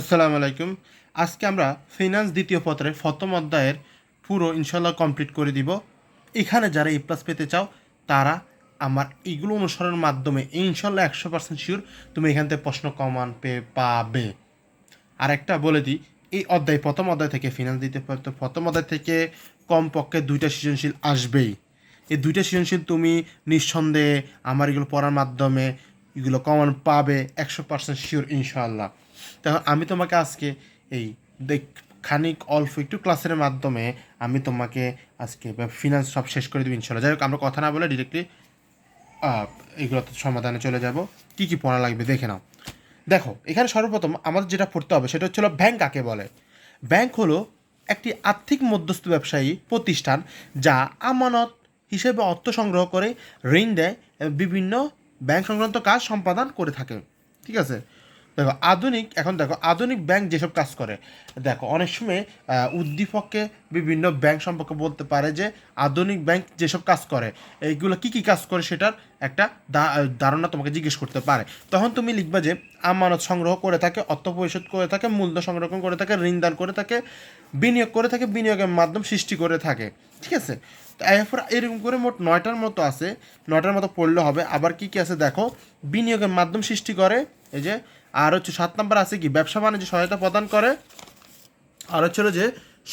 আসসালামু আলাইকুম। আজকে আমরা ফিনান্স দ্বিতীয় পত্রের প্রথম অধ্যায়ের পুরো ইনশাল্লাহ কমপ্লিট করে দিব। এখানে যারা এ প্লাস পেতে চাও, তারা আমার এগুলো অনুসরণের মাধ্যমে ইনশাল্লাহ একশো পার্সেন্ট শিওর তুমি এখান থেকে প্রশ্ন কমান পেয়ে পাবে। আর একটা বলে দিই, এই অধ্যায়, প্রথম অধ্যায় থেকে ফিনান্স দিতে পারতো প্রথম অধ্যায় থেকে কমপক্ষে দুইটা সৃজনশীল আসবেই। এই দুইটা সৃজনশীল তুমি নিঃসন্দেহে আমার এগুলো পড়ার মাধ্যমে এগুলো কমন পাবে একশো পার্সেন্ট শিওর ইনশাআল্লাহ। তখন আমি তোমাকে আজকে এই খানিক অল্প একটু ক্লাসের মাধ্যমে আমি তোমাকে আজকে ফিনান্স সব শেষ করে দেবো ইনশাল্লাহ যাই হোক, আমরা কথা না বলে ডিরেক্টলি এগুলো সমাধানে চলে যাব। কি কি পড়া লাগবে দেখে নাও। দেখো, এখানে সর্বপ্রথম আমাদের যেটা পড়তে হবে সেটা হচ্ছিল ব্যাংক কাকে বলে? ব্যাংক হলো একটি আর্থিক মধ্যস্থ ব্যবসায়ী প্রতিষ্ঠান যা আমানত হিসেবে অর্থ সংগ্রহ করে, ঋণ দেয় বিভিন্ন ব্যাংক সংক্রান্ত কাজ সম্পাদন করে থাকে। ঠিক আছে? দেখো, আধুনিক, এখন দেখো, আধুনিক ব্যাংক যেসব কাজ করে, দেখো, অনেক সময় উদ্দীপককে বিভিন্ন ব্যাংক সম্পর্কে বলতে পারে যে, আধুনিক ব্যাংক যেসব কাজ করে, এইগুলো কি কি কাজ করে সেটার একটা ধারণা তোমাকে জিজ্ঞেস করতে পারে। তখন তুমি লিখবা যে, আমানত সংগ্রহ করে থাকে, অর্থ পরিশোধ করে থাকে মূল্য সংরক্ষণ করে থাকে, ঋণ দান করে থাকে, বিনিয়োগ করে থাকে, বিনিয়োগের মাধ্যম সৃষ্টি করে থাকে, ঠিক আছে? তো এরপর এরকম করে মোট নয়টার মতো আছে, নয়টার মতো পড়লে হবে, আবার কি কি আছে দেখো, বিনিয়োগের মাধ্যম সৃষ্টি করে, এই যে আর হচ্ছে সাত নম্বর আছে কি? ব্যবসা বাণিজ্য সহায়তা প্রদান করে। আর হচ্ছে যে,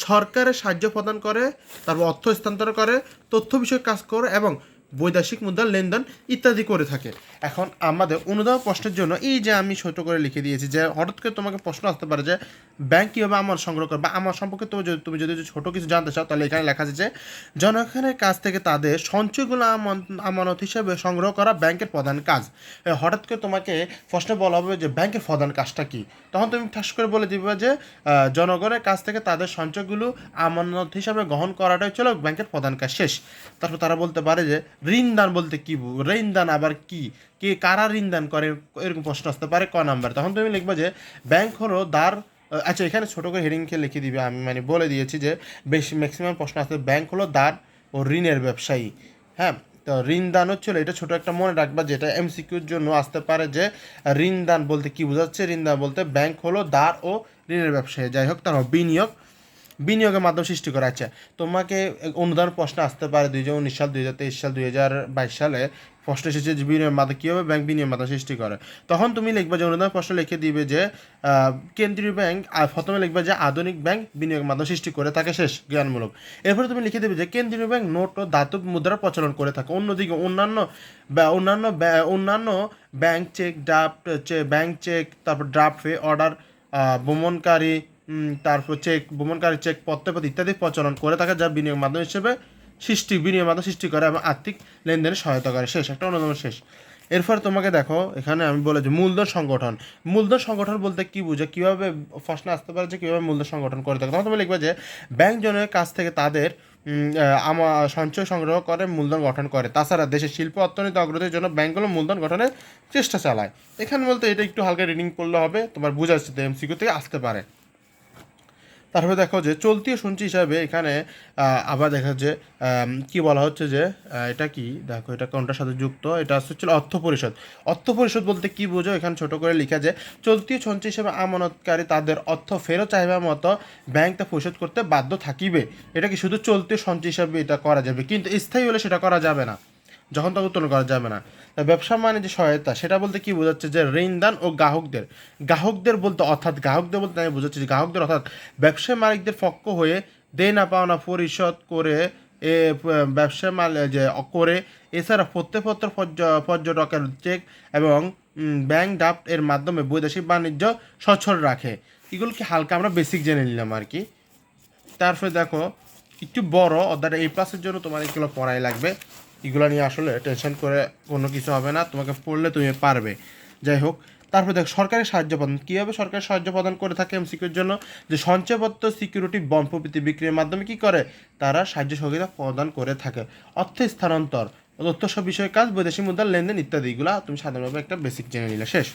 সরকারের সাহায্য প্রদান করে, তারপর অর্থ স্থানান্তর করে, তথ্য বিষয়ক কাজ করে এবং বৈদেশিক মুদ্রার লেনদেন ইত্যাদি করে থাকে। এখন আমাদের অনুদান প্রশ্নের জন্য এই যে আমি ছোট করে লিখে দিয়েছি, যে হঠাৎ করে তোমাকে প্রশ্ন আসতে পারে যে, ব্যাংক কীভাবে আমার সংগ্রহ করে বা আমার সম্পর্কে তুমি যদি তুমি যদি ছোট কিছু জানতে চাও, তাহলে এখানে লেখা আছে যে, জনগণের কাছ থেকে তাদের সঞ্চয়গুলো আমান- আমানত হিসেবে সংগ্রহ করা ব্যাংকের প্রধান কাজ। হঠাৎ করে তোমাকে প্রশ্নে বলা হবে যে, ব্যাংকের প্রধান কাজটা কি? তখন তুমি ঠাস করে বলে দিবে যে জনগণের কাছ থেকে তাদের সঞ্চয়গুলো আমানত হিসাবে গ্রহণ করাটাই হচ্ছে ব্যাংকের প্রধান কাজ শেষ। তারপর তারা বলতে পারে যে ঋণ দান বলতে কি বু- ঋণ দান আবার কি? কে কারা ঋণ দান করে? এরকম প্রশ্ন আসতে পারে, ক নাম্বার। তখন তুমি লিখবে যে ব্যাংক হলো দ্বার আচ্ছা এখানে ছোটো করে হেডিংকে লিখে দিবে, আমি মানে বলে দিয়েছি যে, বেশি ম্যাক্সিমাম প্রশ্ন আসতে ব্যাংক হলো দ্বার ও ঋণের ব্যবসায়ী। হ্যাঁ তো ঋণ দান হচ্ছিল এটা ছোট একটা মনে রাখবা যেটা এমসিকিউর জন্য আসতে পারে যে ঋণ দান বলতে কি বোঝাচ্ছে? ঋণ দান বলতে ব্যাংক হলো দ্বার ও ঋণের ব্যবসায়ী। যাই হোক, তার বিনিয়োগ। বিনিয়োগের মাধ্যম সৃষ্টি করা আচ্ছা তোমাকে অনুদান প্রশ্ন আসতে পারে দুই হাজার উনিশ সাল দুই হাজার তেইশ সাল দুই হাজার বাইশ সালে। প্রশ্ন এসেছে যে বিনিয়োগের মাধ্যমে কীভাবে ব্যাংক বিনিয়োগের মাধ্যম সৃষ্টি করে। তখন তুমি লিখবে যে অনুদান প্রশ্ন লিখে দিবে যে কেন্দ্রীয় ব্যাংক, আর প্রথমে লিখবে যে আধুনিক ব্যাংক বিনিয়োগের মাধ্যম সৃষ্টি করে থাকে শেষ, জ্ঞানমূলক। এরপরে তুমি লিখে দেবে যে কেন্দ্রীয় ব্যাংক নোট ও ধাতব মুদ্রার প্রচলন করে থাকে। অন্যদিকে অন্যান্য অন্যান্য অন্যান্য bank cheque draft bank cheque, তারপর ড্রাফট, ফে, অর্ডার ভ্রমণকারী তারপর চেক ভ্রমণকারী চেক পত্রপাতি ইত্যাদি প্রচলন করে থাকে যা বিনিয়োগ মাধ্যম হিসেবে সৃষ্টি বিনিয়োগ মাধ্যম সৃষ্টি করে এবং আর্থিক লেনদেনে সহায়তা করে। শেষ একটা অন্যতম শেষ। এরপর তোমাকে দেখো এখানে আমি বলেছি মূলধন সংগঠন। মূলধন সংগঠন বলতে কি বুঝে? কীভাবে প্রশ্ন আসতে পারে যে কীভাবে মূলধন সংগঠন করে থাকে? তখন তুমি লিখবে যে ব্যাংক জনের কাছ থেকে তাদের উম, আহ, আমা সঞ্চয় সংগ্রহ করে মূলধন গঠন করে। তাছাড়া দেশের শিল্প অর্থনীতি অগ্রগতির জন্য ব্যাংকগুলো মূলধন গঠনের চেষ্টা চালায়। এখানে বলতে এটা একটু হালকা রিডিং করলে হবে তোমার বোঝা যাচ্ছে এমসিকিউ থেকে আসতে পারে। তারপরে দেখো যে চলতি সঞ্চয় হিসাবে এখানে আবার দেখা যে কি বলা হচ্ছে যে এটা কি? দেখো, এটা কোনটার সাথে যুক্ত। এটা হচ্ছে অর্থ পরিষদ অর্থ পরিষদ বলতে কি বোঝো? এখানে ছোট করে লেখা যে, চলতি সঞ্চয় হিসাবে আমানতকারী তাদের অর্থ ফেরত চাহিবার মতো ব্যাংক তা পরিশোধ করতে বাধ্য থাকিবে। এটা কি শুধু চলতি সঞ্চয় হিসাবে এটা করা যাবে? কিন্তু স্থায়ী হলে সেটা করা যাবে না। যখন তখন উত্তোলন করা যাবে না। ব্যবসা মানে যে সহায়তা, সেটা বলতে কি বোঝাচ্ছে যে ঋণদান ও গ্রাহকদের। গ্রাহকদের বলতে, অর্থাৎ গ্রাহকদের বলতে আমি বোঝাচ্ছি যে গ্রাহকদের অর্থাৎ ব্যবসায়ী মালিকদের পক্ষ হয়ে দেয় না পাওনা পরিশোধ করে এ ব্যবসা মাল যে, করে এছাড়া প্রত্যেকপত্র পর্য- পর্যটকের চেক এবং ব্যাংক ড্রাফট এর মাধ্যমে বৈদেশিক বাণিজ্য সচ্ছল রাখে। এগুলো কি হালকা আমরা বেসিক জেনে নিলাম আর কি। তারপরে দেখো, একটু বড়, অর্থাৎ এই প্লাসের জন্য তোমার এগুলো পড়াই লাগবে। এগুলো নিয়ে আসলে টেনশন করে কোনো কিছু হবে না, তোমাকে পড়লে তুমি পারবে। যাই হোক, তারপরে দেখো, সরকারি সাহায্য প্রদান, কীভাবে সরকারি সাহায্য প্রদান করে থাকে এমসিকিউর জন্য? যে সঞ্চয়পত্র সিকিউরিটি বন্ড প্রভৃতি বিক্রির মাধ্যমে কি করে? তারা সাহায্য সহযোগিতা প্রদান করে থাকে। অর্থ স্থানান্তর, তথ্য বিষয়ে কাজ, বৈদেশিক মুদ্রার লেনদেন ইত্যাদি, এগুলো তুমি সাধারণভাবে একটা বেসিক জেনে নিলে, শেষ।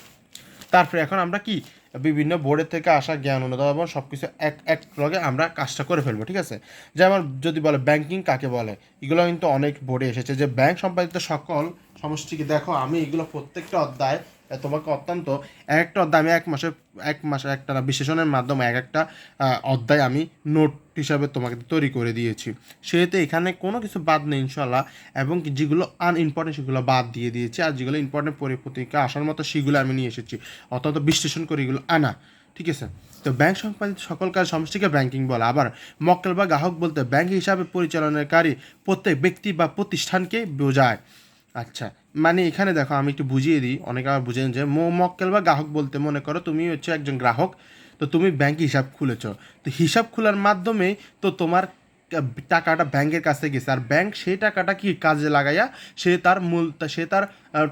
তারপরে এখন আমরা কি? বিভিন্ন বোর্ডের থেকে আসা জ্ঞান অনুধাবন সব কিছু এক এক লগে আমরা কাজটা করে ফেলব, ঠিক আছে? যেমন যদি বলে ব্যাংকিং কাকে বলে, এগুলো কিন্তু অনেক বোর্ডে এসেছে যে ব্যাংক সম্পাদিত সকল সমষ্টিকে দেখো, আমি এগুলো প্রত্যেকটা অধ্যায় তোমাকে অত্যন্ত এক একটা অধ্যায় আমি এক মাসে এক মাসে একটা বিশ্লেষণের মাধ্যমে এক একটা অধ্যায় আমি নোট হিসাবে তোমাকে তৈরি করে দিয়েছি। সেহেতু এখানে কোনো কিছু বাদ নেই ইনশাল্লাহ এবং যেগুলো আনইম্পর্টেন্ট সেগুলো বাদ দিয়ে দিয়েছি, আর যেগুলো ইম্পর্টেন্ট পরিপত্রিকা আসার মতো সেগুলো আমি নিয়ে এসেছি। অত্যন্ত বিশ্লেষণ করে এগুলো আনা, ঠিক আছে? তো ব্যাংক সংক্রান্ত সকল কাজ সমষ্টিকে ব্যাংকিং বলে। আবার মক্কেল বা গ্রাহক বলতে ব্যাংক হিসাবে পরিচালনাকারী প্রত্যেক ব্যক্তি বা প্রতিষ্ঠানকে বোঝায়। আচ্ছা মানে এখানে দেখো আমি একটু বুঝিয়ে দিই, অনেকে আবার বুঝেন যে মো- মক্কেল বা গ্রাহক বলতে মনে করো তুমি হচ্ছে একজন গ্রাহক, তো তুমি ব্যাংক হিসাব খুলেছ। তো হিসাব খোলার মাধ্যমে তো তোমার টাকাটা ব্যাংকের কাছে গেছে। আর ব্যাংক সেই টাকাটা কি কাজে লাগাইয়া সে তার মূল সে তার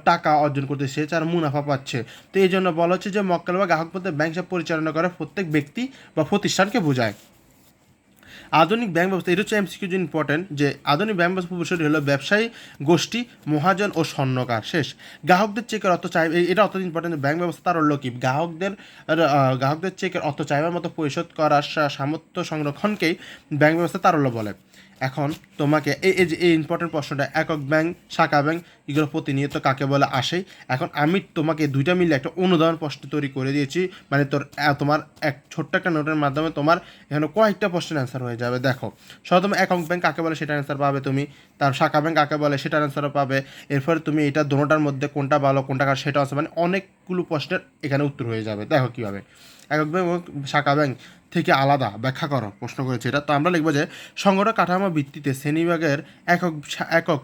টাকা অর্জন করতে, সে তার মুনাফা পাচ্ছে। তো এই জন্য বলা হচ্ছে যে মক্কেল বা গ্রাহক বলতে ব্যাংক হিসাব পরিচালনা করে প্রত্যেক ব্যক্তি বা প্রতিষ্ঠানকে বোঝায়। আধুনিক ব্যাংক ব্যবস্থা, এটা হচ্ছে এমসিকিউ ইম্পর্টেন্ট যে আধুনিক ব্যাংক ব্যবস্থা বিষয়টি হলো ব্যবসায়ী, গোষ্ঠী, মহাজন ও স্বর্ণকার, শেষ। গ্রাহকদের চেকের অর্থ চাই এটা অত ইম্পর্টেন্ট ব্যাংক ব্যবস্থা তার হলো কি? গ্রাহকদের গ্রাহকদের চেকের অর্থ চাইবার মতো পরিশোধ করার সামর্থ্য সংরক্ষণকেই ব্যাংক ব্যবস্থা তারল্য বলে। এখন তোমাকে এই এই যে এই ইম্পর্টেন্ট প্রশ্নটা, একক ব্যাংক, শাখা ব্যাংক, এগুলো প্রতিনিয়ত কাকে বলে আসে? এখন আমি তোমাকে দুইটা মিলে একটা অনুদান প্রশ্ন তৈরি করে দিয়েছি। মানে তোর তোমার এক ছোট্ট একটা নোটের মাধ্যমে তোমার এখানে কয়েকটা প্রশ্নের অ্যান্সার হয়ে যাবে। দেখো, সর্বপ্রথম একক ব্যাংক কাকে বলে সেটার অ্যান্সার পাবে তুমি? তার শাখা ব্যাংক কাকে বলে সেটার অ্যান্সারও পাবে। এরপরে তুমি এটা দোনোটার মধ্যে কোনটা ভালো, কোনটা খারাপ সেটা আছে মানে অনেকগুলো প্রশ্নের এখানে উত্তর হয়ে যাবে। দেখো কীভাবে। একক ব্যাংক শাখা ব্যাংক। থেকে আলাদা ব্যাখ্যা করো, প্রশ্ন করেছে এটা। তো আমরা লিখব যে, সংগঠন কাঠামো ভিত্তিতে শ্রেণীবিভাগের একক একক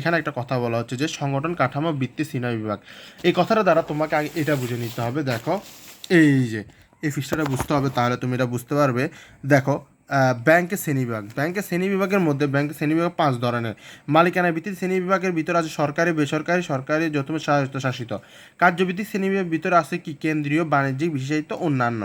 এখানে একটা কথা বলা হচ্ছে যে, সংগঠন কাঠামো ভিত্তি শ্রেণি বিভাগ। এই কথাটা দ্বারা তোমাকে আগে এটা বুঝে নিতে হবে। দেখো, এই যে, এই ফিসটা বুঝতে হবে তাহলে তুমি এটা বুঝতে পারবে। দেখো ব্যাংকের শ্রেণীবিভাগ ব্যাংকের শ্রেণি বিভাগের মধ্যে ব্যাংকের শ্রেণীবিভাগ পাঁচ ধরনের। মালিকানা ভিত্তিক শ্রেণীবিভাগের ভিতরে আছে সরকারি, বেসরকারি, সরকারি যত স্বায়ত্ত শাসিত কার্যভিত্তিক শ্রেণীবিভাগের ভিতরে আছে কি? কেন্দ্রীয় বাণিজ্যিক, বিশেষায়িত, অন্যান্য।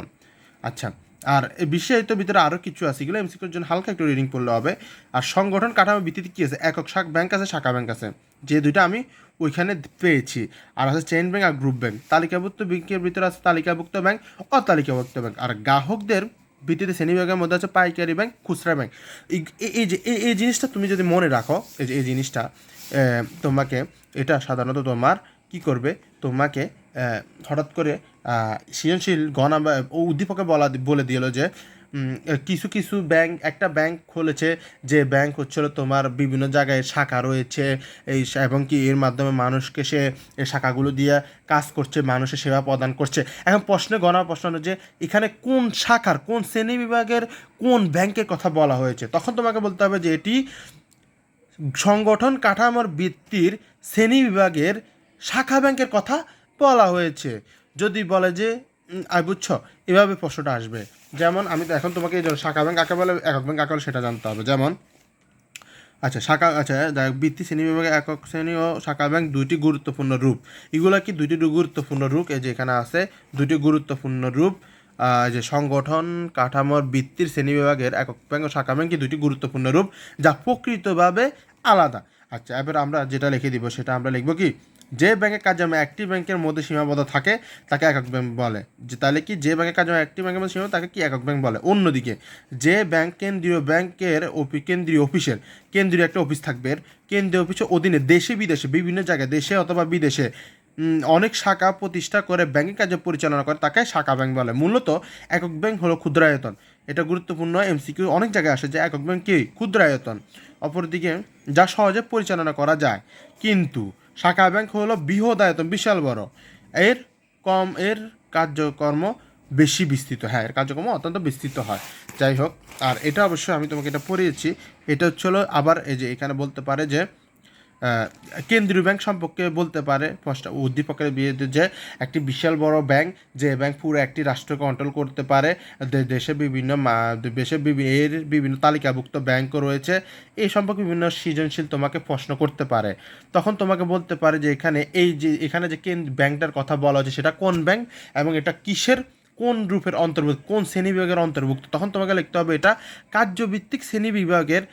আচ্ছা আর এই বিশেষায়িত ভিতরে আরও কিছু আছে, এগুলো এমসিকিউর জন্য হালকা একটু রিডিং করলে হবে। আর সংগঠন কাঠামো ভিত্তিতে কী আছে? একক শাখ ব্যাংক আছে, শাখা ব্যাংক আছে। যে দুইটা আমি ওইখানে পেয়েছি। আর আছে চেইন ব্যাংক আর গ্রুপ ব্যাংক তালিকাভুক্ত ব্যাংকের ভিতরে আছে তালিকাভুক্ত ব্যাংক অতালিকাভুক্ত ব্যাংক আর গ্রাহকদের ভিত্তিতে শ্রেণীবিভাগের মধ্যে আছে পাইকারি ব্যাংক খুচরা ব্যাংক এই- যে, এই এই জিনিসটা তুমি যদি মনে রাখো, এই যে, এই জিনিসটা তোমাকে, এটা সাধারণত তোমার কি করবে? তোমাকে হঠাৎ করে সৃজনশীল গণা উদ্দীপকে বলা বলে দিল যে কিছু কিছু ব্যাংক একটা ব্যাংক খুলেছে যে ব্যাংক হচ্ছিল তোমার বিভিন্ন জায়গায় শাখা রয়েছে, এই এবং কি এর মাধ্যমে মানুষকে সে এই শাখাগুলো দিয়ে কাজ করছে, মানুষের সেবা প্রদান করছে। এখন প্রশ্নে গণা প্রশ্ন যে, এখানে কোন শাখার, কোন শ্রেণি বিভাগের, কোন ব্যাংকের কথা বলা হয়েছে? তখন তোমাকে বলতে হবে যে, এটি সংগঠন কাঠামোর বৃত্তির শ্রেণি বিভাগের শাখা ব্যাংকের কথা বলা হয়েছে। যদি বলে যে আই বুঝছ, এভাবে প্রশ্নটা আসবে। যেমন, আমি তো এখন তোমাকে শাখা ব্যাংক কাকে বলে, একক ব্যাংক কাকে বলে সেটা জানতে হবে। যেমন আচ্ছা শাখা আচ্ছা বৃত্তি শ্রেণি বিভাগে একক শ্রেণি ও শাখা ব্যাংক দুইটি গুরুত্বপূর্ণ রূপ। এগুলো কি দুইটি গুরুত্বপূর্ণ রূপ? এই যে এখানে আছে, দুইটি গুরুত্বপূর্ণ রূপ যে সংগঠন কাঠামোর বৃত্তির শ্রেণি বিভাগের একক ব্যাংক ও শাখা ব্যাংক কি দুইটি গুরুত্বপূর্ণ রূপ, যা প্রকৃতভাবে আলাদা। আচ্ছা এবার আমরা যেটা লিখে দিব, সেটা আমরা লিখব কি? যে ব্যাংকের কার্যক্রমে একটি ব্যাংকের মধ্যে সীমাবদ্ধ থাকে, তাকে একক ব্যাংক বলে। যে তাহলে কি যে ব্যাংকের কার্যক্রমে একটি ব্যাংকের মধ্যে সীমাবদ্ধ, তাকে কি একক ব্যাংক বলে? অন্যদিকে, যে ব্যাংক কেন্দ্রীয় ব্যাংকের কেন্দ্রীয় অফিসের, কেন্দ্রীয় একটা অফিস থাকবে এর। কেন্দ্রীয় অফিসের অধীনে দেশে বিদেশে, বিভিন্ন জায়গায়, দেশে অথবা বিদেশে অনেক শাখা প্রতিষ্ঠা করে ব্যাংকিং কার্য পরিচালনা করে, তাকে শাখা ব্যাংক বলে। মূলত একক ব্যাংক হলো ক্ষুদ্রায়তন। এটা গুরুত্বপূর্ণ এমসিকিউ অনেক জায়গায় আসে যে একক ব্যাংক কি? ক্ষুদ্রায়তন। অপরদিকে, যা সহজে পরিচালনা করা যায়। কিন্তু শাখা ব্যাংক হলো বৃহদায়তন বিশাল বড়। এর কম, এর কার্যকর্ম বেশি বিস্তৃত। হ্যাঁ এর কার্যক্রম অত্যন্ত বিস্তৃত হয়। যাই হোক, আর এটা অবশ্যই আমি তোমাকে এটা পড়িয়েছি। এটা হচ্ছে আবার এই যে এখানে বলতে পারে যে কেন্দ্রীয় ব্যাংক সম্পর্কে বলতে পারে উদ্দীপকের বিরুদ্ধে যে একটি বিশাল বড় ব্যাংক, যে ব্যাংক পুরো একটি রাষ্ট্র কন্ট্রোল করতে পারে দেশে বিভিন্ন দেশে এর বিভিন্ন তালিকাভুক্ত ব্যাংকও রয়েছে, এই সম্পর্কে বিভিন্ন সৃজনশীল তোমাকে প্রশ্ন করতে পারে। তখন তোমাকে বলতে পারে যে এখানে এই যে, এখানে যে ব্যাংকটার কথা বলা হচ্ছে সেটা কোন ব্যাংক এবং এটা কিসের, কোন রূপের অন্তর্ভুক্ত, কোন শ্রেণি বিভাগের অন্তর্ভুক্ত? তখন তোমাকে লিখতে হবে এটা কার্যভিত্তিক শ্রেণি বিভাগের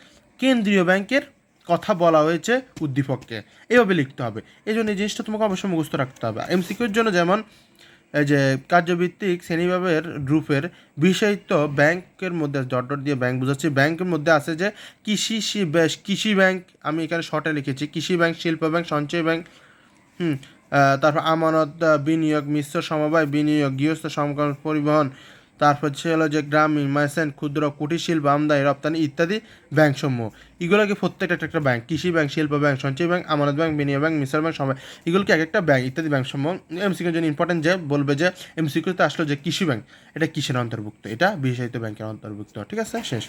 কেন্দ্রীয় ব্যাংকের কথা বলা হয়েছে উদ্দীপককে। এভাবে লিখতে হবে। এই জন্য এই জিনিসটা তোমাকে অবশ্যই মুখস্থ রাখতে হবে। এমসিকিউর জন্য যেমন, এই যে কার্যভিত্তিক শ্রেণীভাবের গ্রুপের বিষয়িত ব্যাংকের মধ্যে ডট ডট দিয়ে ব্যাংক বোঝাচ্ছি, ব্যাংকের মধ্যে আছে যে কৃষি কৃষি ব্যাংক, আমি এখানে শর্টে লিখেছি, কৃষি ব্যাংক, শিল্প ব্যাংক, সঞ্চয় ব্যাংক, হুম তারপর আমানত, বিনিয়োগ, মিশ্র সমবায়, বিনিয়োগ, গৃহস্থ সমকরণ পরিবহন তারপর হলো যে গ্রামীণ মাইসেন ক্ষুদ্র, কুটির শিল্প, আমদানি, রপ্তানি ইত্যাদি ব্যাংক সমূহ এগুলোকে প্রত্যেকটা একটা একটা ব্যাংক, কৃষি ব্যাংক, শিল্প ব্যাংক, সঞ্চয় ব্যাংক, আমানত ব্যাংক, বিনিয়োগ ব্যাংক মিশ্র ব্যাংক সময় এগুলোকে এক একটা ব্যাংক ইত্যাদি ব্যাংক সমূহ এমসিকিউর জন্য ইম্পর্টেন্ট যে বলবে যে এমসিকিউতে আসলো যে কৃষি ব্যাংক, এটা কিসের অন্তর্ভুক্ত, এটা বিশেষায়িত ব্যাংকের অন্তর্ভুক্ত, ঠিক আছে? শেষ।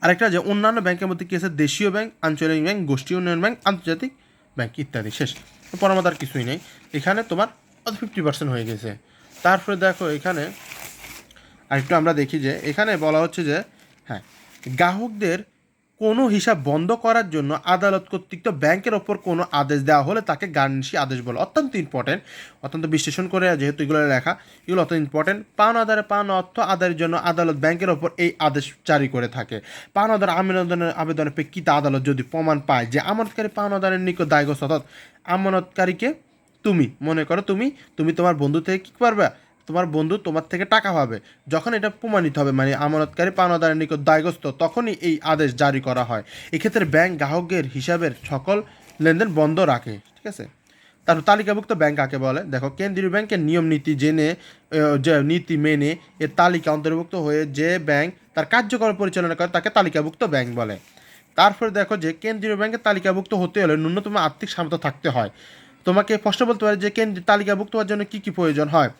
আরেকটা যে অন্যান্য ব্যাংকের মধ্যে কী আছে? দেশীয় ব্যাংক, আঞ্চলিক ব্যাংক গোষ্ঠী উন্নয়ন ব্যাংক, আন্তর্জাতিক ব্যাংক ইত্যাদি। শেষ। পরামত আর কিছুই নেই। এখানে তোমার ফিফটি পার্সেন্ট হয়ে গেছে। তারপরে দেখো এখানে আরেকটু আমরা দেখি যে এখানে বলা হচ্ছে যে হ্যাঁ গ্রাহকদের কোনো হিসাব বন্ধ করার জন্য আদালত কর্তৃক ব্যাংকের ওপর কোনো আদেশ দেওয়া হলে তাকে গার্নিশি আদেশ বলে অত্যন্ত ইম্পর্টেন্ট অত্যন্ত বিশ্লেষণ করে যেহেতু এগুলো লেখা, এগুলো অত্যন্ত ইম্পর্টেন্ট পান আদারে পান অর্থ আদায়ের জন্য আদালত ব্যাংকের ওপর এই আদেশ জারি করে থাকে। পান আদার আবেদনের আবেদনের প্রেক্ষিতে আদালত যদি প্রমাণ পায় যে আমানতকারী পান আদারের নিকট দায়গ্রস্ত অর্থাৎ আমানতকারীকে তুমি, মনে করো তুমি তুমি তোমার বন্ধু থেকে কী পারবে তোমার বন্ধু তোমার থেকে টাকা পাবে। যখন এটা প্রমাণিত হবে মানে আমানতকারী পাওনাদারের নিকট দায়গ্রস্ত, তখনই এই আদেশ জারি করা হয়। এক্ষেত্রে ব্যাংক গ্রাহকের হিসাবের সকল লেনদেন বন্ধ রাখে, ঠিক আছে? তার তালিকাভুক্ত ব্যাংক কাকে বলে? দেখো, কেন্দ্রীয় ব্যাংকের নিয়ম, নীতি জেনে যে নীতি মেনে এর তালিকা অন্তর্ভুক্ত হয়ে যে ব্যাংক তার কার্যকর পরিচালনা করে তাকে তালিকাভুক্ত ব্যাংক বলে। তারপরে দেখো যে, কেন্দ্রীয় ব্যাংকের তালিকাভুক্ত হতে হলে ন্যূনতম আর্থিক সামর্থ্য থাকতে হয়। তোমাকে প্রশ্ন বলতে পারে যে কেন্দ্র তালিকাভুক্ত হওয়ার জন্য কী কী প্রয়োজন হয়।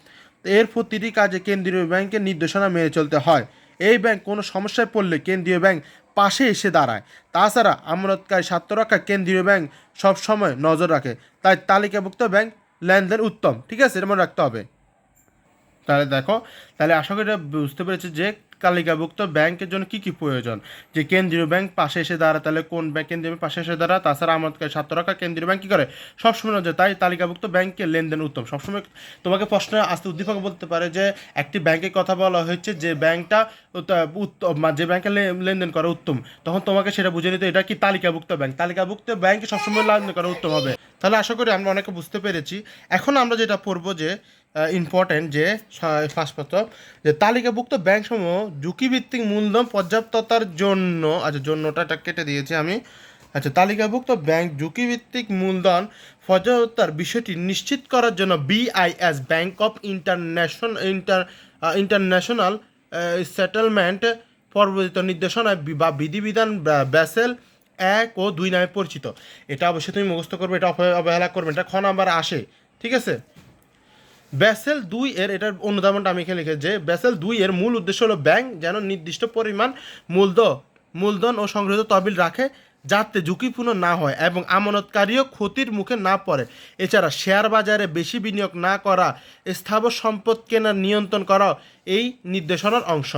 এর প্রতিটি কাজে কেন্দ্রীয় ব্যাংকের নির্দেশনা মেনে চলতে হয়। এই ব্যাংক কোনো সমস্যায় পড়লে কেন্দ্রীয় ব্যাংক পাশে এসে দাঁড়ায়। তাছাড়া আমানতকারী স্বার্থ রক্ষা কেন্দ্রীয় ব্যাংক সবসময় নজর রাখে। তাই তালিকাভুক্ত ব্যাংক লেনদেন উত্তম। ঠিক আছে, এটা মনে রাখতে হবে। তাহলে দেখো, তাহলে আশা করি বুঝতে পেরেছি যে তালিকাভুক্ত ব্যাংকের জন্য কি কি প্রয়োজন? যে কেন্দ্রীয় ব্যাংক পাশে এসে দাঁড়ায়, তাহলে কোন ব্যাংক কেন্দ্রীয় ব্যাংক পাশে এসে দাঁড়ায়? তাছাড়া আমাদের স্বার্থ রক্ষা কেন্দ্রীয় ব্যাংক কী করে? সবসময় নজর তাই তালিকাভুক্ত ব্যাংকের লেনদেন উত্তম। সবসময় তোমাকে প্রশ্ন আসতে উদ্দীপক বলতে পারে যে একটি ব্যাংকের কথা বলা হয়েছে, যে ব্যাংকটা উত্তম যে ব্যাংকে লেনদেন করা উত্তম। তখন তোমাকে সেটা বুঝে নিতে এটা কি তালিকাভুক্ত ব্যাংক? তালিকাভুক্ত ব্যাংকে সবসময় লেনদেন করা উত্তম হবে। তাহলে আশা করি আমরা অনেকে বুঝতে পেরেছি। এখন আমরা যেটা পড়ব যে ইম্পর্টেন্ট যে প্রথম যে তালিকাভুক্ত ব্যাংকসমূহ ঝুঁকিভিত্তিক মূলধন পর্যাপ্ততার জন্য আচ্ছা জন্যটা এটা কেটে দিয়েছি আমি আচ্ছা তালিকাভুক্ত ব্যাংক ঝুঁকিভিত্তিক মূলধন পর্যাপ্ততার বিষয়টি নিশ্চিত করার জন্য BIS bank of international inter international settlement পরবর্তীত নির্দেশনায় বি- বা বিধিবিধান ব্যাসেল এক ও দুই নামে পরিচিত। এটা অবশ্যই তুমি মুখস্থ করবে, এটা অবহেলা করবে এটা খ নাম্বার আসে, ঠিক আছে? ব্যাসেল দুই এর এটার অনুদানটা আমি এখানে লিখে যে ব্যাসেল দুই এর মূল উদ্দেশ্য হলো ব্যাংক যেন নির্দিষ্ট পরিমাণ মূলধন মূলধন ও সংগৃহীত তহবিল রাখে যাতে ঝুঁকিপূর্ণ না হয় এবং আমানতকারীও ক্ষতির মুখে না পড়ে। এছাড়া শেয়ার বাজারে বেশি বিনিয়োগ না করা, স্থাবর সম্পদ কেনার নিয়ন্ত্রণ করা এই নির্দেশনার অংশ।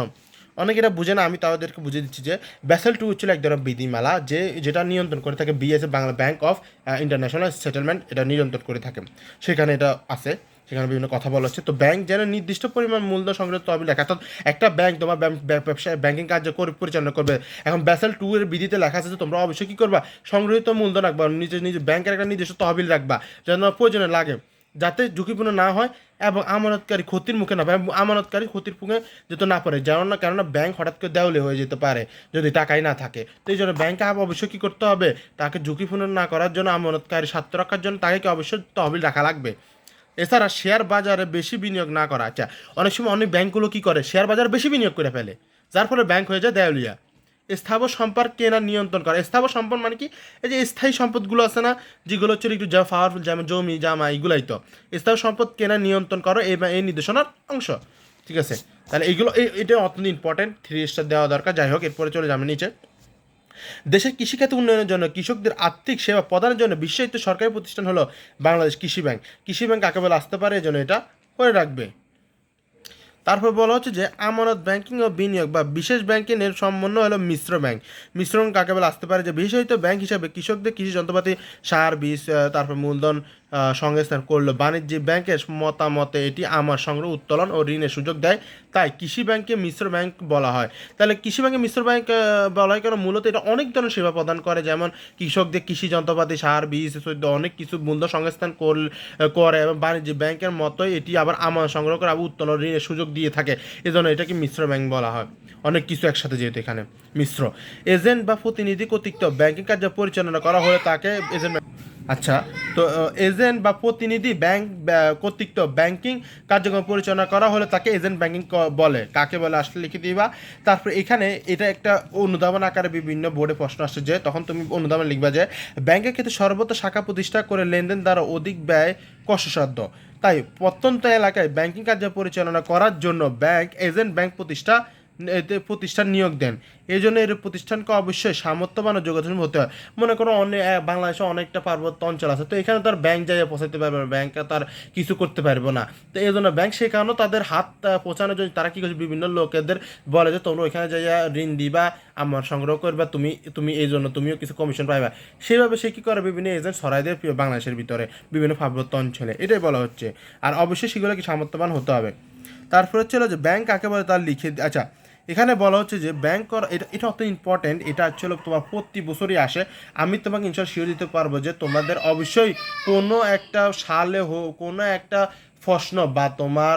অনেকে এটা বুঝে না, আমি তাদেরকে বুঝিয়ে দিচ্ছি যে ব্যাসেল টু হচ্ছিল এক ধরনের বিধিমালা যে, যেটা নিয়ন্ত্রণ করে থাকে BSA Bangla bank of international settlement এটা নিয়ন্ত্রণ করে থাকে। সেখানে এটা আছে। সেখানে বিভিন্ন কথা বলা হচ্ছে। তো ব্যাংক যেন নির্দিষ্ট পরিমাণ মূল্য সংগ্রহ তহবিল লেখা অর্থাৎ একটা ব্যাংক তোমার ব্যাম- ব্যাম- ব্যবসা ব্যাংকিং কার্য করে পরিচালনা করবে। এখন ব্যাসেল টু এর বিধিতে লেখা আছে যে তোমরা অবশ্যই কী করবা? সংগৃহীত মূলধন রাখবা। নিজের নিজের ব্যাংকের একটা নিজস্ব তহবিল রাখবা। যেন প্রয়োজনে লাগে। যাতে ঝুঁকিপূর্ণ না হয় এবং আমানতকারী ক্ষতির মুখে না পায় আমানতকারী ক্ষতির মুখে যেতে না পারে যেন না, কেননা ব্যাংক হঠাৎ করে দেওয়ালে হয়ে যেতে পারে যদি টাকাই না থাকে। তো এই জন্য ব্যাংকে অবশ্যই কী করতে হবে? তাকে ঝুঁকিপূর্ণ না করার জন্য, আমানতকারী স্বার্থ রক্ষার জন্য তাকে কি অবশ্যই তহবিল রাখা লাগবে? এছাড়া শেয়ার বাজারে বেশি বিনিয়োগ না করা। আচ্ছা অনেক সময় অনেক ব্যাংকগুলো কী করে? শেয়ার বাজারে বেশি বিনিয়োগ করে ফেলে। যার ফলে ব্যাংক হয়ে যায় দেউলিয়া। স্থাবর সম্পদ কেনার নিয়ন্ত্রণ করা। স্থাবর সম্পদ মানে কি? এই যে স্থায়ী সম্পদগুলো আছে না, যেগুলো হচ্ছে একটু যা পাওয়ারফুল যেমন জমি জামা এগুলাই তো। স্থাবর সম্পদ কেনার নিয়ন্ত্রণ করো, এই এই নির্দেশনার অংশ। ঠিক আছে? তাহলে এইগুলো, এই- এটা অত্যন্ত ইম্পর্টেন্ট থ্রি স্টার দেওয়া দরকার। যাই হোক, এরপরে চলে যাবে নিচে। দেশের কৃষিখাতে উন্নয়নের জন্য কৃষকদের আর্থিক সেবা প্রদানের জন্য বিশ্বায়িত সরকারি প্রতিষ্ঠান হলো বাংলাদেশ কৃষি ব্যাংক। কৃষি ব্যাংক কাকে বলে আসতে পারে এজন্য এটা করে রাখবে। তারপর বলা হচ্ছে যে আমানত ব্যাংকিং ও বিনিয়োগ বা বিশেষ ব্যাংকিং এর সমন্বয় হলো মিশ্র ব্যাংক। মিশ্র ব্যাংক কাকে বলে আসতে পারে? যে বিশেষিত ব্যাংক হিসাবে কৃষকদের কৃষি যন্ত্রপাতি, সার, বীজ তারপর মূলধন সংস্থান করল। বাণিজ্যিক ব্যাংকের মতামতে এটি আমার সংগ্রহ, উত্তোলন ও ঋণের সুযোগ দেয়। তাই কৃষি ব্যাংকে মিশ্র ব্যাংক বলা হয়। তাহলে কৃষি ব্যাংকে মিশ্র ব্যাংক বলা হয় কেন? মূলত এটা অনেক ধরনের সেবা প্রদান করে। যেমন কৃষকদের কৃষি যন্ত্রপাতি, সার, বীজ সদ্য অনেক কিছু মূলধন সংস্থান করে এবং বাণিজ্যিক ব্যাংকের মতোই এটি আবার আমার সংগ্রহ করে আবার উত্তোলন ঋণের সুযোগ দিয়ে থাকে। এজন্য এটাকে মিশ্র ব্যাংক বলা হয়। অনেক কিছু একসাথে যেহেতু এখানে মিশ্র। এজেন্ট বা প্রতিনিধি কর্তৃক ব্যাংকিং কার্য পরিচালনা করা হলে তাকে এজেন্ট আচ্ছা তো এজেন্ট বা প্রতিনিধি ব্যাংক কর্তৃক ব্যাংকিং কার্যক্রম পরিচালনা করা হলে তাকে এজেন্ট ব্যাংকিং বলে। কাকে বলে আসলে লিখে দিবা। তারপর এখানে এটা একটা অনুধাবন আকারে বিভিন্ন বোর্ডে প্রশ্ন আসছে যে, তখন তুমি অনুধাবন লিখবা যে, ব্যাংকের ক্ষেত্রে সর্বত্র শাখা প্রতিষ্ঠা করে লেনদেন দ্বারা অধিক ব্যয় কষ্টসাধ্য। তাই প্রত্যন্ত এলাকায় ব্যাংকিং কার্য পরিচালনা করার জন্য ব্যাংক, এজেন্ট ব্যাংক প্রতিষ্ঠা এতে প্রতিষ্ঠান নিয়োগ দেন। এই জন্য এর প্রতিষ্ঠানকে অবশ্যই সামর্থ্যবান ও যোগাযোগ হতে হয়। মনে করো অনেক বাংলাদেশে অনেকটা পার্বত্য অঞ্চল আছে, তো এখানে তার ব্যাংক যাইয়া পৌঁছাতে পারবে না ব্যাংকে তার কিছু করতে পারবে না। তো এই জন্য ব্যাংক সেই কারণে তাদের হাত পৌঁছানোর জন্য তারা কী করছে, বিভিন্ন লোকেদের বলে যে, তোমরা ওইখানে যাইয়া ঋণ দিবা, আমার সংগ্রহ করবা, তুমি তুমি এই জন্য তুমিও কিছু কমিশন পাইবা। সেইভাবে সে কী করে, বিভিন্ন এজেন্ট সরাই দেয় বাংলাদেশের ভিতরে, বিভিন্ন পার্বত্য অঞ্চলে। এটাই বলা হচ্ছে। আর অবশ্যই সেগুলো কি সামর্থ্যবান হতে হবে। তারপরে হচ্ছে যে ব্যাংক কাকে বলে, তার লিখে আচ্ছা এখানে বলা হচ্ছে যে ব্যাংক করা এটা এটা অত ইম্পর্টেন্ট এটা হচ্ছে তোমার প্রতি বছরই আসে। আমি তোমাকে ইনশাল শিওর দিতে পারব যে তোমাদের অবশ্যই কোনো একটা সালে হোক কোনো একটা প্রশ্ন বা তোমার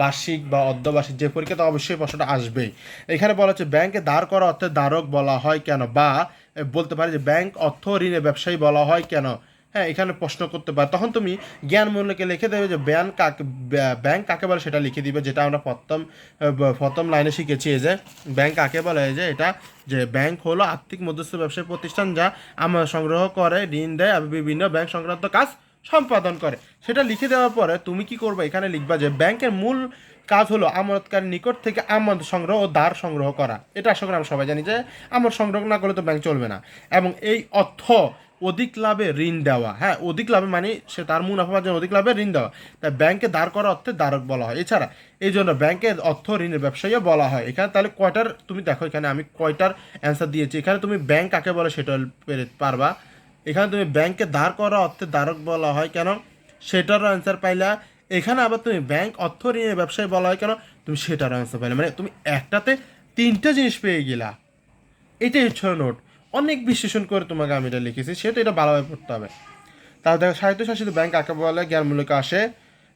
বার্ষিক বা অর্ধবার্ষিক যে পরীক্ষা পরীক্ষাতে অবশ্যই প্রশ্নটা আসবেই। এখানে বলা হচ্ছে ব্যাংকে দাঁড় করা অর্থে ধারক বলা হয় কেন? বা বলতে পারি যে ব্যাংক অর্থ ঋণের ব্যবসায়ী বলা হয় কেন? হ্যাঁ এখানে প্রশ্ন করতে পারে। তখন তুমি জ্ঞান মূল্যকে লিখে দেবে যে ব্যাংক কাকে ব্যা- ব্যাংক কাকে বলে সেটা লিখে দিবে, যেটা আমরা প্রথম প্রথম লাইনে শিখেছি। যে ব্যাংক কাকে বলে? যে এটা যে ব্যাংক হলো আর্থিক মধ্যস্থ ব্যবসায়ী প্রতিষ্ঠান যা আমার সংগ্রহ করে, ঋণ দেয় আর বিভিন্ন ব্যাংক সংক্রান্ত কাজ সম্পাদন করে। সেটা লিখে দেওয়ার পরে তুমি কি করবে? এখানে লিখবা যে ব্যাংকের মূল কাজ হলো আমানতকারীর নিকট থেকে আমানত সংগ্রহ ও দার সংগ্রহ করা। এটা আশা করি আমরা সবাই জানি যে আমার সংগ্রহ না করলে তো ব্যাংক চলবে না। এবং এই অর্থ অধিক লাভে ঋণ দেওয়া। হ্যাঁ অধিক লাভে মানে সে তার মুনাফা জন্য অধিক লাভে ঋণ দেওয়া। তাই ব্যাংকে দাঁড় করা অর্থে ধারক বলা হয়। এছাড়া এই জন্য ব্যাংকের অর্থ ঋণের ব্যবসায়ীও বলা হয়। এখানে তাহলে কয়টার, তুমি দেখো এখানে আমি কয়টার অ্যান্সার দিয়েছি। এখানে তুমি ব্যাংক কাকে বলে সেটা পেরে- পারবা। এখানে তুমি ব্যাংকে দাঁড় করা অর্থে ধারক বলা হয় কেন? সেটারও অ্যান্সার পাইলা। এখানে আবার তুমি ব্যাংক অর্থ ঋণের ব্যবসায়ী বলা হয় কেন? তুমি সেটারও অ্যান্সার পাইলা। মানে তুমি একটাতে তিনটা জিনিস পেয়ে গেলা। এটাই হচ্ছে নোট। অনেক বিশ্লেষণ করে তোমাকে আমি এটা লিখেছি সেটা এটা ভালোভাবে পড়তে হবে। তাহলে দেখো স্বায়ত্তশাসিত ব্যাংক কাকে বলে জ্ঞানমূলক আসে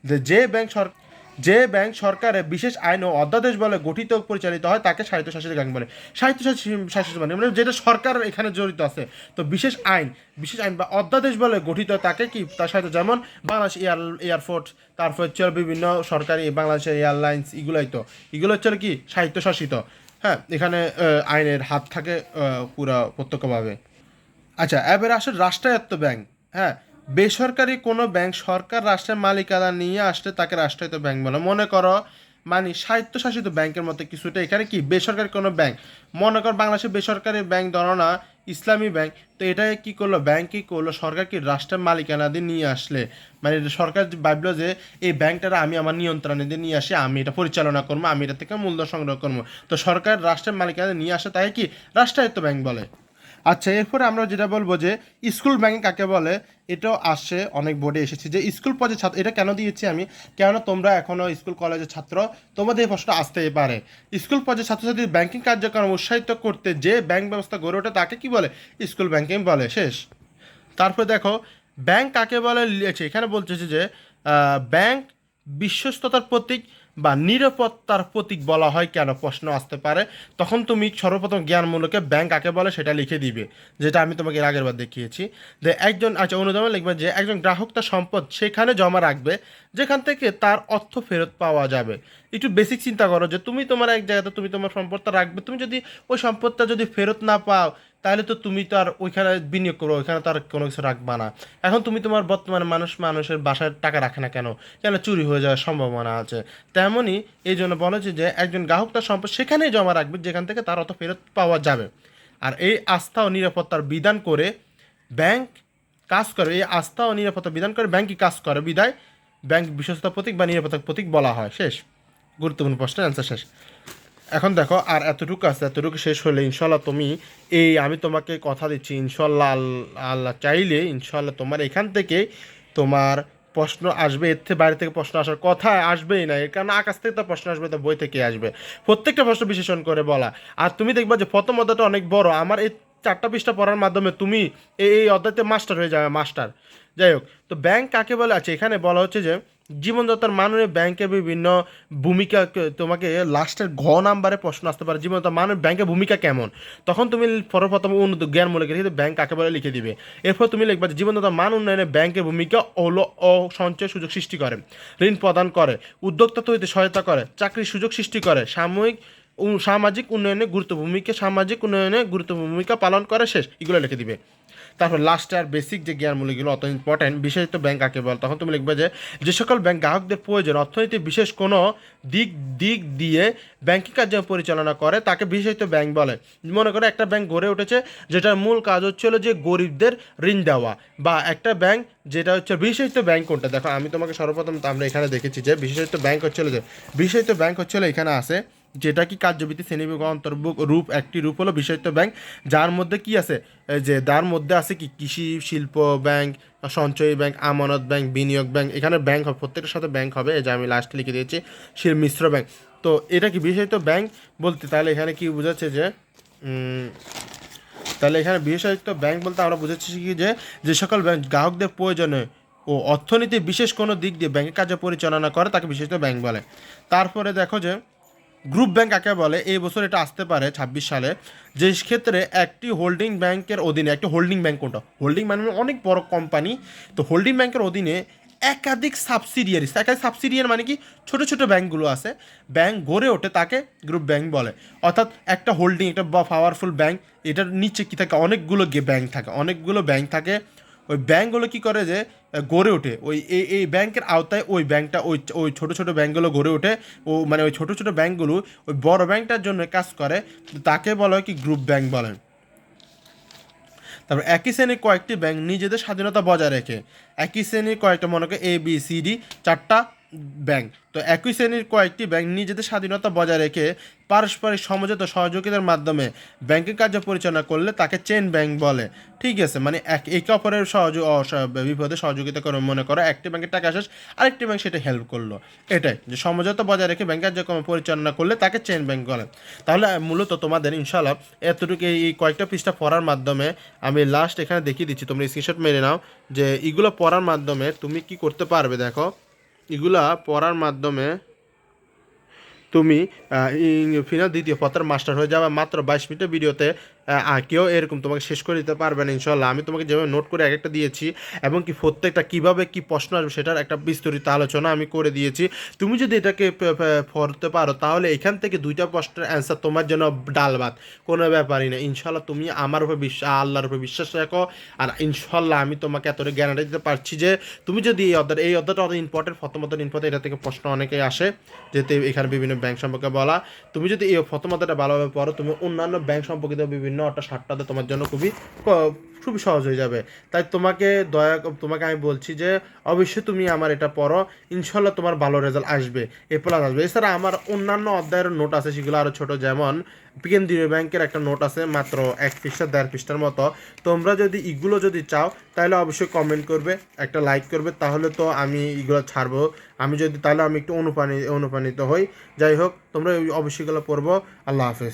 যে যে ব্যাংক সর যে ব্যাংক সরকারের বিশেষ আইন ও অধ্যাদেশ বলে গঠিত পরিচালিত হয়, তাকে স্বায়ত্তশাসিত ব্যাংক বলে। স্বায়ত্তশাসিত শাসিত মানে মানে যেটা সরকার এখানে জড়িত আছে। তো বিশেষ আইন বিশেষ আইন বা অধ্যাদেশ বলে গঠিত, তাকে কি তার সাথে যেমন বাংলাদেশ এয়ার এয়ারফোর্স তারপর হচ্ছে বিভিন্ন সরকারি বাংলাদেশের এয়ারলাইন্স, এগুলোই তো। এগুলো হচ্ছে কি স্বায়ত্তশাসিত। হ্যাঁ এখানে আইনের হাত থাকে পুরা প্রত্যক্ষভাবে। আচ্ছা এবার আসলে রাষ্ট্রায়ত্ত ব্যাংক। হ্যাঁ বেসরকারি কোনো ব্যাংক সরকার রাষ্ট্রের মালিকানা নিয়ে আসলে তাকে রাষ্ট্রায়ত্ত ব্যাংক বলে। মনে করো মানে স্বায়ত্তশাসিত ব্যাংকের মতো কিছুটা, এখানে কি বেসরকারি কোনো ব্যাংক? মনে কর বাংলাদেশের বেসরকারি ব্যাংক ধরো না, ইসলামী ব্যাংক, তো এটা কি করল? ব্যাংক কি করল? সরকার কি রাষ্ট্রের মালিকানা দিয়ে নিয়ে আসলে? মানে সরকার ভাবলো যে, এই ব্যাংকটা আমি আমার নিয়ন্ত্রণে দিয়ে নিয়ে আসি, আমি এটা পরিচালনা করব, আমি এটা থেকে মূলধন সংগ্রহ করব। তো সরকার রাষ্ট্রের মালিকানা নিয়ে আসে, তাই কি? রাষ্ট্রায়ত্ত ব্যাংক বলে। আচ্ছা এরপরে আমরা যেটা বলব যে স্কুল ব্যাংক কাকে বলে? এটাও আসছে অনেক বোর্ডে এসেছে যে স্কুল পর্যায়ে ছাত্র, এটা কেন দিয়েছি আমি? কেননা তোমরা এখনও স্কুল কলেজের ছাত্র, তোমাদের এই প্রশ্নটা আসতেই পারে। স্কুল পর্যায়ে ছাত্রছাত্রীর ব্যাংকিং কার্যক্রম উৎসাহিত করতে যে ব্যাংক ব্যবস্থা গড়ে ওঠে তাকে কি বলে? স্কুল ব্যাংকিং বলে, শেষ। তারপরে দেখো, ব্যাংক কাকে বলে এখানে বলতেছে যে ব্যাংক বিশ্বস্ততার প্রতীক বা নিরাপত্তার প্রতীক বলা হয় কেন প্রশ্ন আসতে পারে, তখন তুমি সর্বপ্রথম জ্ঞানমূলকে ব্যাংক কাকে বলে সেটা লিখে দিবে, যেটা আমি তোমাকে আগের বার দেখিয়েছি। যে একজন আচ্ছা অনুদানে লিখবে যে একজন গ্রাহক তার সম্পদ সেখানে জমা রাখবে, যেখান থেকে তার অর্থ ফেরত পাওয়া যাবে। একটু বেসিক চিন্তা করো যে তুমি তোমার এক জায়গাতে তুমি তোমার সম্পদটা রাখবে, তুমি যদি ওই সম্পদটা যদি ফেরত না পাও তাহলে তো তুমি তো আর ওইখানে বিনিয়োগ করো ওইখানে তো আর কোনো কিছু রাখবা না। এখন তুমি তোমার বর্তমানে মানুষ, মানুষের বাসায় টাকা রাখে না কেন? কেন চুরি হয়ে যাওয়ার সম্ভাবনা আছে? তেমনই এই জন্য বলা হচ্ছে যে একজন গ্রাহক তার সম্পদ সেখানেই জমা রাখবে, যেখান থেকে তার অত ফেরত পাওয়া যাবে। আর এই আস্থা ও নিরাপত্তার বিধান করে ব্যাংক কাজ করে, এই আস্থা ও নিরাপত্তা বিধান করে ব্যাংকই কাজ করে। বিদায়, ব্যাংক বিশ্বস্ততা প্রতীক বা নিরাপত্তার প্রতীক বলা হয়। শেষ। গুরুত্বপূর্ণ প্রশ্নের অ্যান্সার শেষ। এখন দেখো, আর এতটুকু আছে, এতটুকু শেষ হলে ইনশাল্লাহ তুমি এই আমি তোমাকে কথা দিচ্ছি ইনশাল্লাহ আল- আল্লাহ চাইলে ইনশাল্লাহ তোমার এখান থেকে তোমার প্রশ্ন আসবে, এর থেকে বাইরে থেকে প্রশ্ন আসার কথা আসবেই না, এর কারণ আকাশ থেকে তো প্রশ্ন আসবে, তো বই থেকে আসবে। প্রত্যেকটা প্রশ্ন বিশ্লেষণ করে বলা। আর তুমি দেখবা যে প্রথম অধ্যায়টা অনেক বড়, আমার এই চারটা পৃষ্ঠা পড়ার মাধ্যমে তুমি এই এই অধ্যায়তে মাস্টার হয়ে যাবে, মাস্টার। যাই হোক, তো ব্যাংক কাকে বলে? আছে এখানে বলা হচ্ছে যে জীবনযাত্রার মানে ব্যাংকের বিভিন্ন ভূমিকা তোমাকে লাস্টের ঘ নাম্বারে প্রশ্ন আসতে পারে জীবনযাত্রার মানে ব্যাংকের ভূমিকা কেমন? তখন তুমি সর্বপ্রথম উন্নত জ্ঞান মূলক রেখে ব্যাংক কাকে বলে লিখে দিবে। এরপর তুমি লিখবে যে জীবনযাত্রার মান উন্নয়নে ব্যাংকের ভূমিকা হলো ও সঞ্চয় সুযোগ সৃষ্টি করে, ঋণ প্রদান করে, উদ্যোক্তা তৈরিতে সহায়তা করে চাকরির সুযোগ সৃষ্টি করে, সাময়িক সামাজিক উন্নয়নে গুরুত্ব ভূমিকা, সামাজিক উন্নয়নে গুরুত্ব ভূমিকা পালন করে শেষ, এগুলো লিখে দিবে। তারপর লাস্ট আর বেসিক যে জ্ঞানমূলকগুলো অত ইম্পর্টেন্ট বিশেষত ব্যাংক কাকে বল, তখন তুমি লিখবে যে যে সকল ব্যাংক গ্রাহকদের প্রয়োজন অর্থনীতির বিশেষ কোনো দিক দিক দিয়ে ব্যাংকিং কার্য পরিচালনা করে, তাকে বিশেষত ব্যাংক বলে। মনে করো একটা ব্যাংক গড়ে উঠেছে, যেটার মূল কাজ হচ্ছিল যে গরিবদের ঋণ দেওয়া, বা একটা ব্যাংক যেটা হচ্ছে বিশেষিত ব্যাংক কোনটা? দেখো, আমি তোমাকে সর্বপ্রথম আমরা এখানে দেখেছি যে, বিশেষিত ব্যাংক হচ্ছিল যে, বিশেষিত ব্যাংক হচ্ছিল এখানে আছে যেটা কি কার্যবিধি শ্রেণীবিভাগ অন্তর্ভুক্ত রূপ, একটি রূপ হলো বিশেষিত ব্যাংক। যার মধ্যে কি আছে? যে যার মধ্যে আছে কি? কৃষি, শিল্প ব্যাংক, সঞ্চয়ী ব্যাংক, আমানত ব্যাংক, বিনিয়োগ ব্যাংক, এখানে ব্যাংক হবে প্রত্যেকটার সাথে ব্যাংক হবে, এই যে আমি লাস্টে লিখে দিয়েছি সে মিশ্র ব্যাংক। তো এটা কি বিশেষিত ব্যাংক বলতে? তাহলে এখানে কি বোঝাচ্ছে যে তাহলে এখানে বিশেষায়িত ব্যাংক বলতে আমরা বুঝাচ্ছি কি যে যে সকল ব্যাংক গ্রাহকদের প্রয়োজনে ও অর্থনীতির বিশেষ কোনো দিক দিয়ে ব্যাংকের কাজে পরিচালনা করে, তাকে বিশেষিত ব্যাংক বলে। তারপরে দেখো যে গ্রুপ ব্যাংক কাকে বলে? এই বছর এটা আসতে পারে ছাব্বিশ সালে। যে ক্ষেত্রে একটি হোল্ডিং ব্যাংকের অধীনে, একটি হোল্ডিং ব্যাংক কোনটা? হোল্ডিং মানে অনেক বড় কোম্পানি তো হোল্ডিং ব্যাংকের অধীনে একাধিক সাবসিডিয়ারি একাধিক সাবসিডিয়ারি মানে কি? ছোট ছোট ব্যাংকগুলো আছে। ব্যাংক গড়ে ওঠে তাকে গ্রুপ ব্যাংক বলে। অর্থাৎ একটা হোল্ডিং একটা পাওয়ারফুল ব্যাংক এটার নিচে কি থাকে? অনেকগুলো ব্যাংক থাকে। অনেকগুলো ব্যাংক থাকে। ওই ব্যাংকগুলো কি করে যে গড়ে ওঠে? ওই এই এই ব্যাংকের আওতায় ওই ব্যাংকটা, ওই ওই ছোটো ছোটো ব্যাংকগুলো গড়ে ওঠে। ও মানে ওই ছোটো ছোটো ব্যাংকগুলো ওই বড় ব্যাংকটার জন্য কাজ করে। তাকে বলা হয় কি গ্রুপ ব্যাংক বলে। তারপর একই শ্রেণির কয়েকটি ব্যাংক নিজেদের স্বাধীনতা বজায় রেখে, একই শ্রেণির কয়েকটা মনে করে এ বি সি ডি চারটা ব্যাংক। তো একই শ্রেণির কয়েকটি ব্যাংক নিজেদের স্বাধীনতা বজায় রেখে পারস্পরিক সমঝোতা সহযোগিতার মাধ্যমে ব্যাংকের কার্য পরিচালনা করলে তাকে চেন ব্যাংক বলে। ঠিক আছে? মানে এক, একে অপরের সহযোগ বিপদে সহযোগিতা করে মনে করো, একটি ব্যাংকের টাকা শেষ, আরেকটি ব্যাংক সেটা হেল্প করল। এটাই, যে সমঝোতা বজায় রেখে ব্যাংক কার্যক্রম পরিচালনা করলে তাকে চেন ব্যাংক বলে। তাহলে মূলত তোমাদের ইনশাল্লাহ এতটুকু এই কয়েকটা পৃষ্ঠা পড়ার মাধ্যমে আমি লাস্ট এখানে দেখিয়ে দিচ্ছি, তোমরা স্ক্রিনশট মেরে নাও যে এগুলো পড়ার মাধ্যমে তুমি কি করতে পারবে দেখো। এগুলা পড়ার মাধ্যমে তুমি ফিনাল দ্বিতীয় পথের মাস্টার হয়ে যাবে মাত্র বাইশ মিনিটের ভিডিওতে কেউ এরকম তোমাকে শেষ করে দিতে পারবে না ইনশাল্লাহ আমি তোমাকে যেভাবে নোট করে এক একটা দিয়েছি, এবং কি প্রত্যেকটা কীভাবে কি প্রশ্ন আসবে সেটার একটা বিস্তারিত আলোচনা আমি করে দিয়েছি। তুমি যদি এটাকে পড়তে পারো, তাহলে এখান থেকে দুইটা প্রশ্নের অ্যান্সার তোমার জন্য ডাল ভাত। কোনো ব্যাপারই না। ইনশাল্লাহ তুমি আমার উপর বিশ্বাস, আল্লাহর উপর বিশ্বাস রাখো। আর ইনশাল্লাহ আমি তোমাকে এতটা গ্যারান্টি দিতে পারছি যে, তুমি যদি এই অধ্যায় এই অধ্যায়টা অত ইম্পর্টেন্ট প্রথমত ইম্পর্টেন্ট এটা থেকে প্রশ্ন অনেকেই আসে যেতে এখানে বিভিন্ন ব্যাংক সম্পর্কে বলা। তুমি যদি এই প্রথম ভালোভাবে পড়ো, তুমি অন্যান্য ব্যাংক সম্পর্কিত বিভিন্ন একটা সাতটাতে তোমার জন্য খুবই খুবই সহজ হয়ে যাবে। তাই তোমাকে দয়া তোমাকে আমি বলছি যে, অবশ্যই তুমি আমার এটা পড়ো। ইনশাল্লাহ তোমার ভালো রেজাল্ট আসবে। এ প্লাস আসবে। এছাড়া আমার অন্যান্য অধ্যায়ের নোট আছে, সেগুলো আরও ছোট। যেমন কেন্দ্রীয় ব্যাংকের একটা নোট আছে, মাত্র এক পৃষ্ঠা, দেড় পৃষ্ঠার মতো। তোমরা যদি এগুলো যদি চাও, তাহলে অবশ্যই কমেন্ট করবে, একটা লাইক করবে। তাহলে তো আমি এগুলো ছাড়বো। আমি যদি, তাহলে আমি একটু অনুপ্রাণিত অনুপ্রাণিত হই। যাই হোক, তোমরা অবশ্যই এগুলো পড়ব। আল্লাহ হাফেজ।